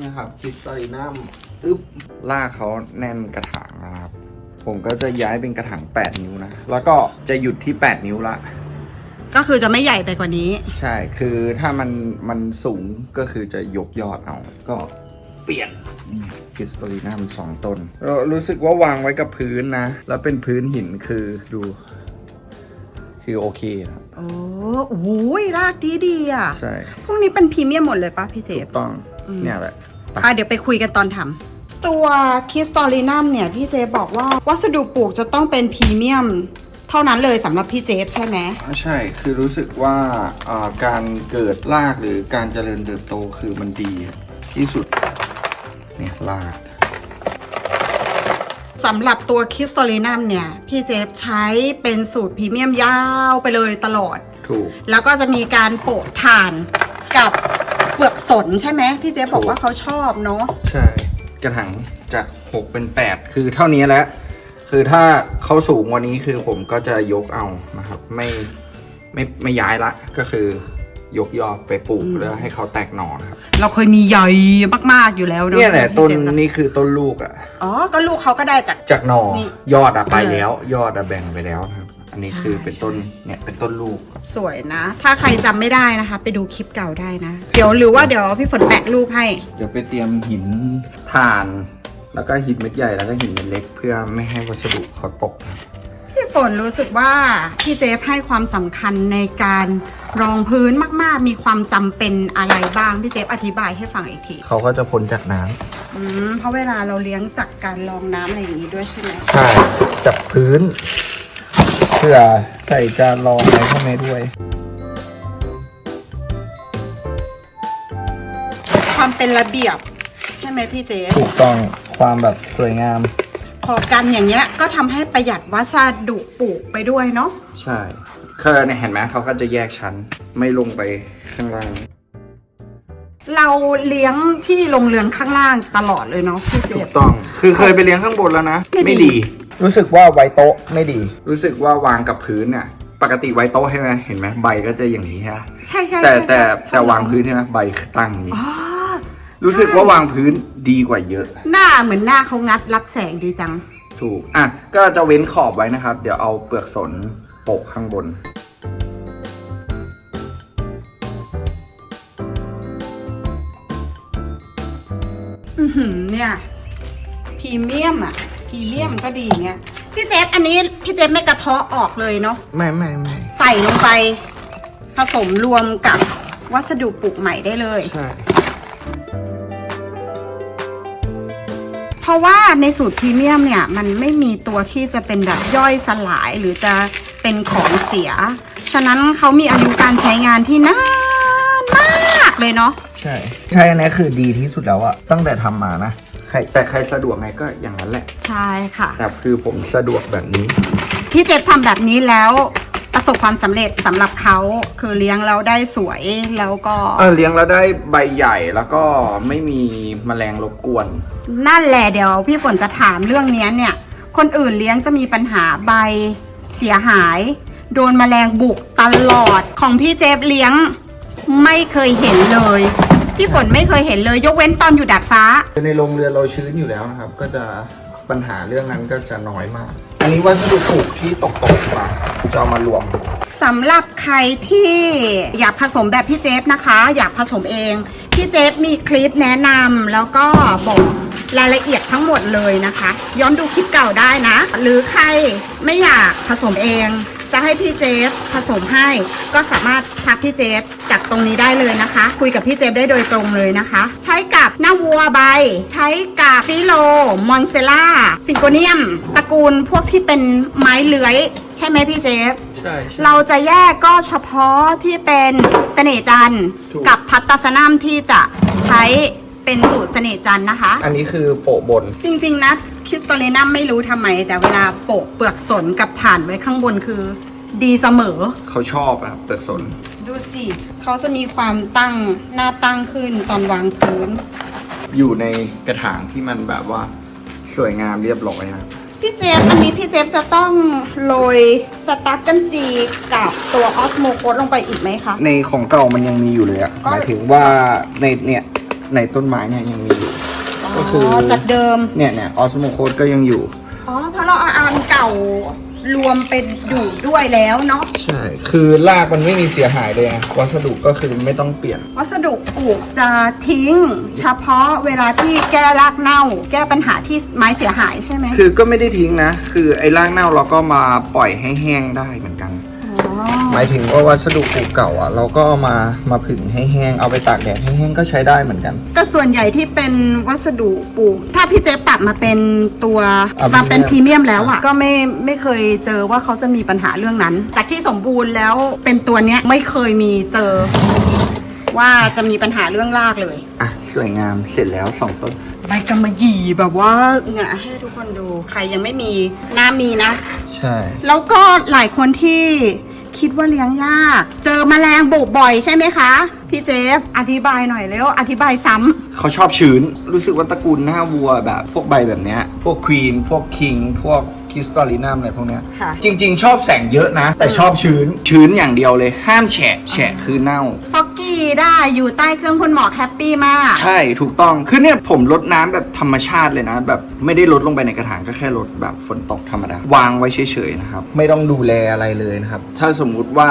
นี่ครับคริสตัลลินัมอึ๊บลากเขาแน่นกระถางนะครับ ผมก็จะย้ายเป็นกระถาง 8 นิ้วนะ แล้วก็จะหยุดที่ 8 นิ้วละ ก็คือจะไม่ใหญ่ไปกว่านี้ ใช่ คือถ้ามันมันสูงก็คือจะยกยอดเอา ก็เปลี่ยนคริสตัลลินัมสองต้นเรารู้สึกว่าวางไว้กับพื้นนะ แล้วเป็นพื้นหินคือดู คือโอเคนะครับโอ้โหรากดีดีๆอะ ใช่ พวกนี้เป็นพรีเมียมหมดเลยปะพี่เจถูฟกต้องอืม เนี่ยแหละอะเดี๋ยวไปคุยกันตอนทำตัวคริสตัลลินัมเนี่ย พี่เจฟบอกว่าวัสดุปลูกจะต้องเป็นพรีเมียม เท่านั้นเลยสำหรับพี่เจฟใช่ไหม ใช่คือรู้สึกว่าอ่าการเกิดรากหรือการเจริญเติบโตคือมันดีที่สุดเนี่ยราก สำหรับตัวคริสตัลลินัมเนี่ย พี่เจฟใช้เป็นสูตรพรีเมียมยาวไปเลยตลอด ถูก แล้วก็จะมีการโปะถ่านกับ เปลือกสนใช่ไหมพี่เจฟบอกว่าเขาชอบเนาะใช่ กระถางจาก6เป็น8คือเท่านี้แล้ว คือถ้าเขาสูงกวันนี้คือผมก็จะยกเอานะครับ ไม่ไม่ไม่ย้ายละก็คือยกยอดไปปลูกแล้วให้เขาแตกหน่อนะครับ เราเคยมีใหญ่มากๆอยู่แล้วเนาะเนี่ยแหละพี่ต้นเจฟะนี่คือต้นลูกอะอ๋อ ก็ลูกเขาก็ได้จากจากหน่อนี่ยอดอะไปเออแล้ว ยอดอะแบ่งไปแล้วนะครับ อันนี้ใช่คือเป็นต้นใช่เนี่ยเป็นต้นลูก สวยนะ ถ้าใครจำไม่ได้นะคะ ไปดูคลิปเก่าได้นะ เดี๋ยวหรือว่าเดี๋ยวพี่ฝนแปะรูปให้ เดี๋ยวไปเตรียมหินถ่าน แล้วก็หินเม็ดใหญ่แล้วก็หินเม็ดเล็ก เพื่อไม่ให้วัสดุเขาตกนะครับพี่ฝนรู้สึกว่าพี่เจฟให้ความสำคัญในการรองพื้นมากๆ มีความจำเป็นอะไรบ้างพี่เจฟอธิบายให้ฟังอีกทีเขาก็จะพ้นจากน้ำอืมเพราะเวลาเราเลี้ยงจากการรองน้ำอะไรอย่างนี้ด้วยใช่ไหม ใช่จากพื้น เพื่อใส่จานรองอะไรข้างในด้วย ความเป็นระเบียบ ใช่ไหมพี่เจฟถูกต้องความแบบสวยงาม พอกันอย่างเงี้ยก็ทำให้ประหยัดวัสดุปลูกไปด้วยเนาะใช่คือเนี่ยเห็นไหมเขาก็จะแยกชั้นไม่ลงไปข้างล่าง เราเลี้ยงที่โรงเรือนข้างล่างตลอดเลยเนาะพี่เจถูฟกต้อง คือเคยไปเลี้ยงข้างบนแล้วนะ ไม่ดี รู้สึกว่าไว้โต๊ะไม่ดี รู้สึกว่าวางกับพื้นเนี่ยปกติไว้โต๊ะใช่ไหมเห็นไหมใบก็จะอย่างนี้ฮะใช่ใช่แต่ใช่แต่ใช่แต่วางพื้นใช่ไหมใบตั้งอย่างนี้ อ๋อรู้สึกว่าวางพื้นดีกว่าเยอะ หน้าเหมือนหน้าเขางัดรับแสงดีจัง ถูก อะ ก็จะเว้นขอบไว้นะครับ เดี๋ยวเอาเปลือกสนโปะข้างบน อือหือเนี่ยพรีเมียมอะ พรีเมียมก็ดีเนี่ยพี่เจฟอันนี้พี่เจฟไม่กระเทาะออกเลยเนาะไม่ไม่ไม่ใส่ลงไป ผสมรวมกับวัสดุปลูกใหม่ได้เลย ใช่ เพราะว่าในสูตรพรีเมียมเนี่ย มันไม่มีตัวที่จะเป็นแบบย่อยสลายหรือจะเป็นของเสีย ฉะนั้นเขามีอายุการใช้งานที่นานมากเลยเนาะใช่ ใช่อันนี้คือดีที่สุดแล้วอะตั้งแต่ทำมานะ ใครแต่ใครสะดวกไงก็อย่างนั้นแหละ ใช่ค่ะ แต่คือผมสะดวกแบบนี้ พี่เจฟทำแบบนี้แล้วประสบความสำเร็จสำหรับเขาคือเลี้ยงแล้วได้สวยแล้วก็ เออเลี้ยงแล้วได้ใบใหญ่แล้วก็ไม่มีแมลงรบกวน นั่นแหละเดี๋ยวพี่ฝนจะถามเรื่องเนี้ยเนี่ย คนอื่นเลี้ยงจะมีปัญหาใบเสียหาย โดนแมลงบุกตลอดของพี่เจฟเลี้ยงไม่เคยเห็นเลย พี่ฝนไม่เคยเห็นเลยยกเว้นตอนอยู่ดาดฟ้า ในโรงเรือนเราชื้นอยู่แล้วนะครับ ก็จะปัญหาเรื่องนั้นก็จะน้อยมาก อันนี้วัสดุปลูกที่ตกตกๆมาจะเอามารวมสำหรับใครที่อยากผสมแบบพี่เจฟนะคะ อยากผสมเอง พี่เจฟมีคลิปแนะนำแล้วก็บอกรายละเอียดทั้งหมดเลยนะคะ ย้อนดูคลิปเก่าได้นะ หรือใครไม่อยากผสมเองจะ ให้พี่เจฟผสมให้ ก็สามารถทักพี่เจฟจากตรงนี้ได้เลยนะคะ คุยกับพี่เจฟได้โดยตรงเลยนะคะ ใช้กับหน้าวัวใบ ใช้กับซิโลมอนเซล่าซิงโกเนียมตระกูลพวกที่เป็นไม้เลื้อย ใช่ไหมพี่เจฟใช่เราจะแยกก็เฉพาะที่เป็นเสน่ห์จันทร์ถูก กับพัตตาสนัมที่จะใช้เป็นสูตรเสน่ห์จันทร์นะคะ อันนี้คือโปะบน จริงๆนะคริสโตเลนัมไม่รู้ทำไม แต่เวลาโปะเปลือกสนกับฐานไว้ข้างบนคือ ดีเสมอ เขาชอบอะเปลือกสน ดูสิเขาจะมีความตั้งหน้าตั้งขึ้นตอนวางพื้น อยู่ในกระถางที่มันแบบว่าสวยงามเรียบร้อยนะพี่เจฟอันนี้พี่เจฟจะต้องโรยสตาร์กันจีกับตัวออสโมโคสลงไปอีกไหมคะ ในของเก่ามันยังมีอยู่เลยอะก็ หมายถึงว่าในเนี่ยในต้นไม้เนี่ยยังมีอยู่ ก็คือจากเดิม เนี่ยเนี่ยออสโมโคดก็ยังอยู่ อ๋อเพราะเราเอาอันเก่า รวมเป็นอยู่ด้วยแล้วเนาะใช่ คือรากมันไม่มีเสียหายเลยอะวัสดุก็คือไม่ต้องเปลี่ยน วัสดุปลูกจะทิ้ง เฉพาะเวลาที่แก้รากเน่า แก้ปัญหาที่ไม้เสียหายใช่ไหมคือก็ไม่ได้ทิ้งนะ คือไอ้รากเน่าเราก็มาปล่อยให้แห้งได้เหมือนกันอ๋อ หมายถึงว่าวัสดุปลูกเก่าอะ เราก็เอามามาผึ่งให้แห้งเอาไปตากแดดให้แห้งก็ใช้ได้เหมือนกัน แต่ส่วนใหญ่ที่เป็นวัสดุปลูก ถ้าพี่เจ๊ปรับมาเป็นตัวอะมาเป็นพพรีรีเมีเมียยมมแล้วอะ ก็ไม่ไม่เคยเจอว่าเขาจะมีปัญหาเรื่องนั้น จากที่สมบูรณ์แล้วเป็นตัวเนี้ยไม่เคยมีเจอ ว่าจะมีปัญหาเรื่องรากเลย อะสวยงามเสร็จแล้วสองต้นใบกำมะหยี่แบบว่าเนี่ยให้ทุกคนดูใครยังไม่มีน่ามีนะ ใช่ แล้วก็หลายคนที่ คิดว่าเลี้ยงยาก เจอแมลงบุกบ่อยใช่ไหมคะ พี่เจฟ อธิบายหน่อยเร็ว อธิบายซ้ำเขาชอบชื้น รู้สึกว่าตระกูลหน้าวัวแบบ พวกใบแบบเนี้ย พวกควีน พวกคิง พวก คิสตอลินัมอะไรพวกเนี้ยค่ะ จริง ๆ ชอบแสงเยอะนะ แต่ชอบชื้น ชื้นอย่างเดียวเลย ห้ามแฉะแฉะคือเน่า ฟอกกี้ได้อยู่ใต้เครื่องพ่นหมอกแฮปปี้มาก ใช่ถูกต้องคือเนี่ยผมลดน้ำแบบธรรมชาติเลยนะ แบบไม่ได้ลดลงไปในกระถางก็แค่ลดแบบฝนตกธรรมดา วางไว้เฉยๆนะครับ ไม่ต้องดูแลอะไรเลยนะครับ ถ้าสมมุติว่า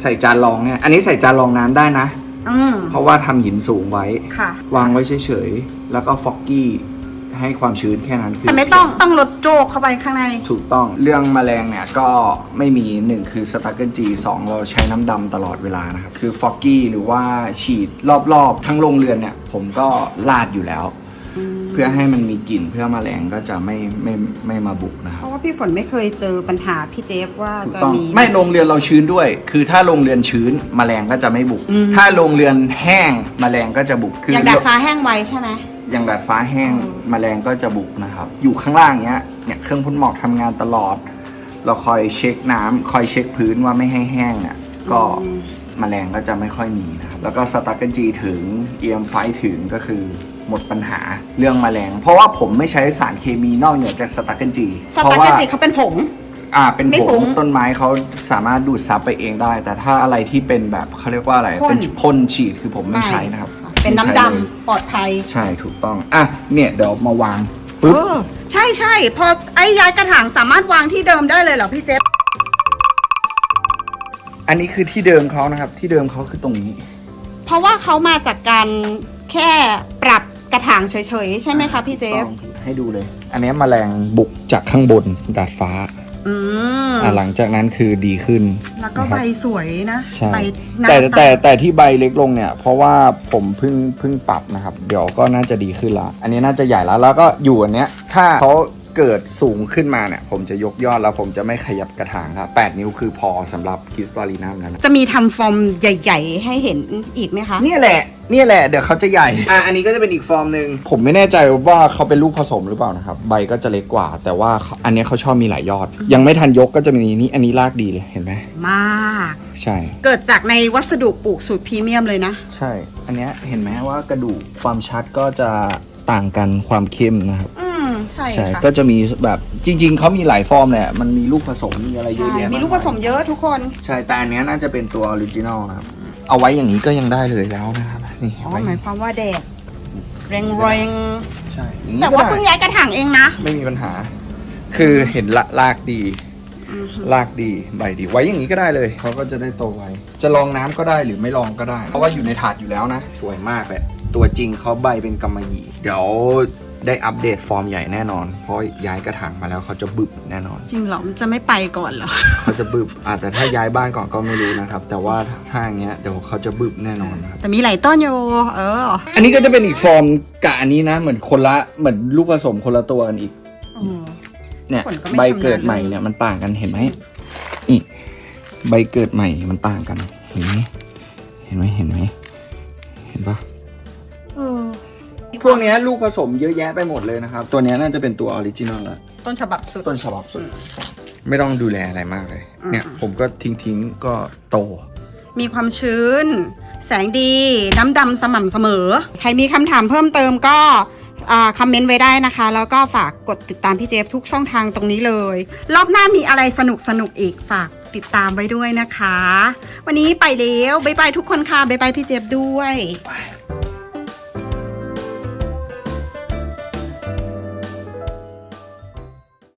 ใส่จานรองเนี่ยอันนี้ใส่จานรองน้ำได้นะ อืมเพราะว่าทำหินสูงไว้ ค่ะ วางไว้เฉยๆ แล้วก็ฟอกกี้ ให้ความชื้นแค่นั้นคือแต่ไม่ต้องต้องลดโจกเข้าไปข้างใน ถูกต้องเรื่องแมลงเนี่ยก็ไม่มีหนึ่งคือสตาร์เกิลจีสองเราใช้น้ำดำตลอดเวลานะครับ คือฟอกกี้หรือว่าฉีดรอบๆ ทั้งโรงเรือนเนี่ย ผมก็ลาดอยู่แล้ว เพื่อให้มันมีกลิ่นเพื่อแมลงก็จะไม่ไม่ไม่มาบุกนะคเพรับราะว่าพี่ฝนไม่เคยเจอปัญหาพี่เจฟว่าถูกจะต้องมี ไม่โรงเรือนเราชื้นด้วย คือถ้าโรงเรือนชื้นแมลงก็จะไม่บุก อืม ถ้าโรงเรือนแห้งแมลงก็จะบุกอย่างดาดฟ้าแห้งไวใช่ไหม อย่างดาดฟ้าแห้งอืมแมลงก็จะบุกนะครับ อยู่ข้างล่างเนี้ยเนี่ยเครื่องพ่นหมอกทำงานตลอด เราคอยเช็คน้ำคอยเช็คพื้นว่าไม่ให้แห้งเนี่ยก็แมลงก็จะไม่ค่อยมีนะครับแล้วก็สตาร์กันจีถึงเอียมไฟถึงก็คือหมดปัญหาเรื่องแมลง เพราะว่าผมไม่ใช้สารเคมีนอกเหนือจากสตาร์กันจีสตาร์กจิเขาเป็นผง อ่าเป็นไม่ผฟุ้งงต้นไม้เขาสามารถดูดซับไปเองได้ แต่ถ้าอะไรที่เป็นแบบเขาเรียกว่าอะไรพ่นเป็นพ่นฉีดคือผมไม่ใช้นะครับ เป็นน้ำไม่ดำใช้เลยปลอดภัย ใช่ถูกต้อง อะ เนี่ยเดี๋ยวมาวางปุ๊บเออใช่ใช่พอไอ้ย้ายกระถางสามารถวางที่เดิมได้เลยเหรอพี่เจฟอันนี้คือที่เดิมเขานะครับ ที่เดิมเขาคือตรงนี้ เพราะว่าเขามาจากการแค่ปรับกระถางเฉยๆ ใช่ไหมคะพี่เจฟต้องให้ดูเลย อันนี้มแมลงบุกจากข้างบนดาดฟ้า อืมอะหลังจากนั้นคือดีขึ้น แล้วก็นะคใบรับสวยนะใช่ใบหน้าแต่แต่ตาแต่ที่ใบเล็กลงเนี่ย เพราะว่าผมเพิ่งเพิ่งปรับนะครับ เดี๋ยวก็น่าจะดีขึ้นละ อันนี้น่าจะใหญ่แล้วแล้วก็อยู่อันเนี้ย ถ้าเขา เกิดสูงขึ้นมาเนี่ย ผมจะยกยอดแล้วผมจะไม่ขยับกระถางครับ8นิ้วคือพอสำหรับคริสตัลลีนัมนั้นนะ จะมีทำฟอร์มใหญ่ ๆ ให้เห็นอีกไหมคะ เนี่ยแหละเนี่ยแหละ เดี๋ยวเขาจะใหญ่ อะ อันนี้ก็จะเป็นอีกฟอร์มหนึ่ง ผมไม่แน่ใจว่าเขาเป็นลูกผสมหรือเปล่านะครับ ใบก็จะเล็กกว่า แต่ว่าอันเนี้ยเขาชอบมีหลายยอด ยังไม่ทันยกก็จะมีนี่อันนี้รากดีเลยเห็นไหมมาก ใช่ เกิดจากในวัสดุปลูกสูตรพรีเมียมเลยนะ ใช่ อันเนี้ยเห็นไหมว่ากระดูกความชัดก็จะต่างกันความเข้มนะครับ อืม ใช่ใช่ค่ะ ก็จะมีแบบจริง ๆเขามีหลายฟอร์มแหละมันมีลูกผสมมีอะไรเยอะใช่ แยะากมีลูกผสมเยอะทุกคน ใช่แต่อันเนี้ยน่าจะเป็นตัวออริจินอลนะครับ เอาไว้อย่างนี้ก็ยังได้เลยแล้วนะครับนี่อ๋อ ไว้หมายความว่าแดดแรงแรงใช่อย่งๆนี้แต่ก็ว่าได้เพิ่งย้ายกระถางเองนะไม่มีปัญหา คือเห็นละลากดีลากดีใบดีไว้อย่างนี้ก็ได้เลยเขาก็จะได้โตไวจะลองน้ำก็ได้หรือไม่ลองก็ได้ เพราะว่าอยู่ในถาดอยู่แล้วนะ สวยมากเลยตัวจริงเขาใบเป็นกำมะหยี่เดี๋ยว ได้อัปเดตฟอร์มใหญ่แน่นอน เพราะย้ายกระถางมาแล้วเขาจะบึบแน่นอน จริงเหรอมันจะไม่ไปก่อนเหรอ เขาจะบึบอะแต่ถ้าย้ายบ้านก่อนก็ไม่รู้นะครับ แต่ว่าถ้าอย่างเงี้ยเดี๋ยวเขาจะบึบแน่นอนครับ แต่มีหลายต้นอยู่เออ อันนี้ก็จะเป็นอีกฟอร์มกับอันนี้นะ เหมือนคนละเหมือนลูกผสมคนละตัวกันอีกอืมเนี่ยผลก็ไม่ใบชำนาญเกิดใหม่เนี่ยมันต่างกันเห็นไหมนี่ใบเกิดใหม่มันต่างกันเห็นไหมเห็นไหมเห็นไหมเห็นปะเออ พวกเนี้ยลูกผสมเยอะแยะไปหมดเลยนะครับ ตัวเนี้ยน่าจะเป็นตัวออริจินอลแล้วต้นฉบับสุด ต้นฉบับสุด ไม่ต้องดูแลอะไรมากเลยอืมเนี่ย ผมก็ทิ้งทิ้งๆก็โต มีความชื้น แสงดีน้ำดำสม่ำเสมอ ใครมีคำถามเพิ่มเติมก็อ่าคอมเมนต์ไว้ได้นะคะ แล้วก็ฝากกดติดตามพี่เจฟทุกช่องทางตรงนี้เลย รอบหน้ามีอะไรสนุกสนุกๆอีกฝากติดตามไว้ด้วยนะคะ วันนี้ไปแล้วบ๊ายบายทุกคนค่ะบ๊ายบายพี่เจฟด้วยไป